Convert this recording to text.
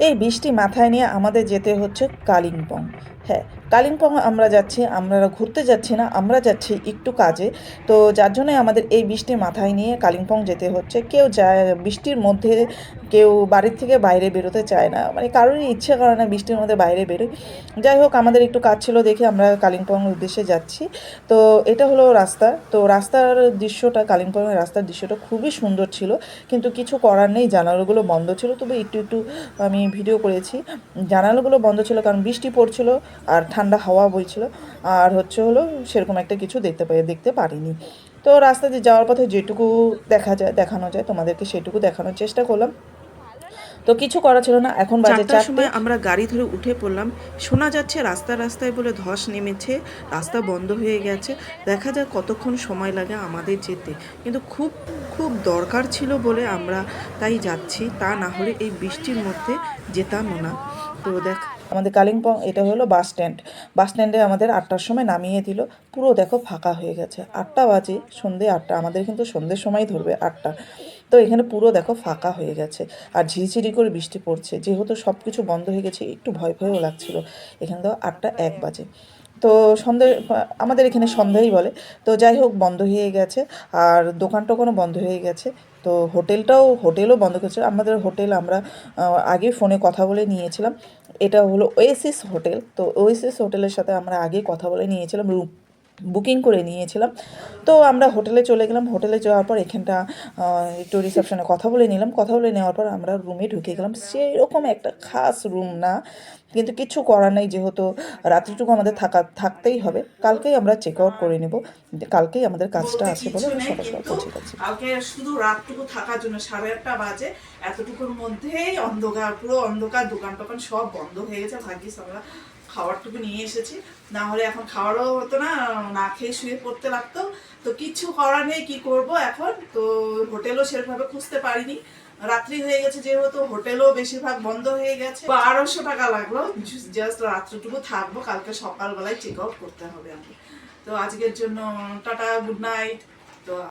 এই বৃষ্টি মাথায় নিয়ে আমাদের যেতে হচ্ছে কালিম্পং। হ্যাঁ কালিম্পং আমরা যাচ্ছি, আমরা ঘুরতে যাচ্ছি না, আমরা যাচ্ছি একটু কাজে। তো যার জন্যই আমাদের এই বৃষ্টি মাথায় নিয়ে কালিম্পং যেতে হচ্ছে। কেউ যায়, বৃষ্টির মধ্যে কেউ বাড়ির থেকে বাইরে বেরোতে চায় না। মানে কারোরই ইচ্ছে করে না বৃষ্টির মধ্যে বাইরে বেরোয়। যাই হোক, আমাদের একটু কাজ ছিল দেখে আমরা কালিম্পং উদ্দেশ্যে যাচ্ছি। তো এটা হলো রাস্তা। তো রাস্তার দৃশ্যটা, কালিম্পংয়ের রাস্তার দৃশ্যটা খুবই সুন্দর ছিল। কিন্তু কিছু করার নেই, জানালাগুলো বন্ধ ছিল। তবে একটু একটু আমি ভিডিও করেছি। জানালাগুলো বন্ধ ছিল কারণ বৃষ্টি পড়ছিল। আর ঠান্ডা হাওয়া বইছিল। আর হচ্ছে হলো সেরকম একটা কিছু দেখতে পাই, দেখতে পারিনি। তো রাস্তা দিয়ে যাওয়ার পথে যেটুকু দেখা যায়, দেখানো যায়, তোমাদেরকে সেটুকু দেখানোর চেষ্টা করলাম। তো কিছু করা ছিল না এখন বাজে চারটার চারটে। সময় আমরা গাড়ি ধরে উঠে পড়লাম শোনা যাচ্ছে রাস্তা রাস্তায় বলে ধস নেমেছে রাস্তা বন্ধ হয়ে গেছে দেখা যাক কতক্ষণ সময় লাগে আমাদের যেতে। কিন্তু খুব খুব দরকার ছিল বলে আমরা তাই যাচ্ছি তা না হলে এই বৃষ্টির মধ্যে যেতামও না। তো দেখ আমাদের কালিম্পং এটা হলো বাস স্ট্যান্ড। বাস স্ট্যান্ডে আমাদের আটটার সময় নামিয়ে দিল পুরো দেখো ফাঁকা হয়ে গেছে। আটটা বাজে সন্ধে আটটা আমাদের কিন্তু সন্ধ্যের সময় ধরবে আটটা। তো এখানে পুরো দেখো ফাঁকা হয়ে গেছে। আর ঝিরিঝিরি করে বৃষ্টি পড়ছে। যেহেতু সব কিছু বন্ধ হয়ে গেছে, একটু ভয় ভয়ও লাগছিল। এখানে তো আটটা এক বাজে। তো সন্ধে আমাদের এখানে সন্ধ্যাই বলে। তো যাই হোক, বন্ধ হয়ে গেছে। আর দোকান টোকানও বন্ধ হয়ে গেছে। তো হোটেলটাও, হোটেলও বন্ধ করেছে। আমাদের হোটেল আমরা আগে ফোনে কথা বলে নিয়েছিলাম। এটা হলো ওয়েসিস হোটেল তো ওয়েসিস হোটেলের সাথে আমরা আগে কথা বলে নিয়েছিলাম। রুম বুকিং করে নিয়েছিলাম। তো আমরা হোটেলে চলে গেলাম। হোটেলে যাওয়ার পর এখানটা একটু রিসেপশনে কথা বলে নিলাম। কথা বলে নেওয়ার পর আমরা রুমে ঢুকে গেলাম। সেই রকম একটা খাস রুম না। কিন্তু কিছু করার নেই যেহেতু রাত্রিটুকু আমাদের থাকা, থাকতেই হবে। কালকেই আমরা চেক আউট করে নেব। কালকেই আমাদের কাজটা আছে বলে সকাল সকাল পৌঁছে গেছি। কালকে শুধু রাতটুকু থাকার জন্য সাড়ে আটটা বাজে। এতটুকুর মধ্যেই অন্ধকার, পুরো অন্ধকার দোকান টোকান সব বন্ধ হয়ে গেছে। ভাগ্যিস আমরা খাবারটুকু নিয়ে এসেছি। না হলে এখন খাওয়ারও হতো না না খেয়ে শুয়ে পড়তে লাগতো। তো কিছু করার নেই কি করব এখন? তো হোটেলও সেরকমভাবে খুঁজতে পারিনি। রাত্রি হয়ে গেছে যেহেতু হোটেলও বেশিরভাগ বন্ধ হয়ে গেছে। বারোশো টাকা লাগল। জাস্ট রাত্রিটুকু থাকব কালকে সকালবেলায় চেক আউট করতে হবে আমাকে। তো আজকের জন্য টাটা গুড নাইট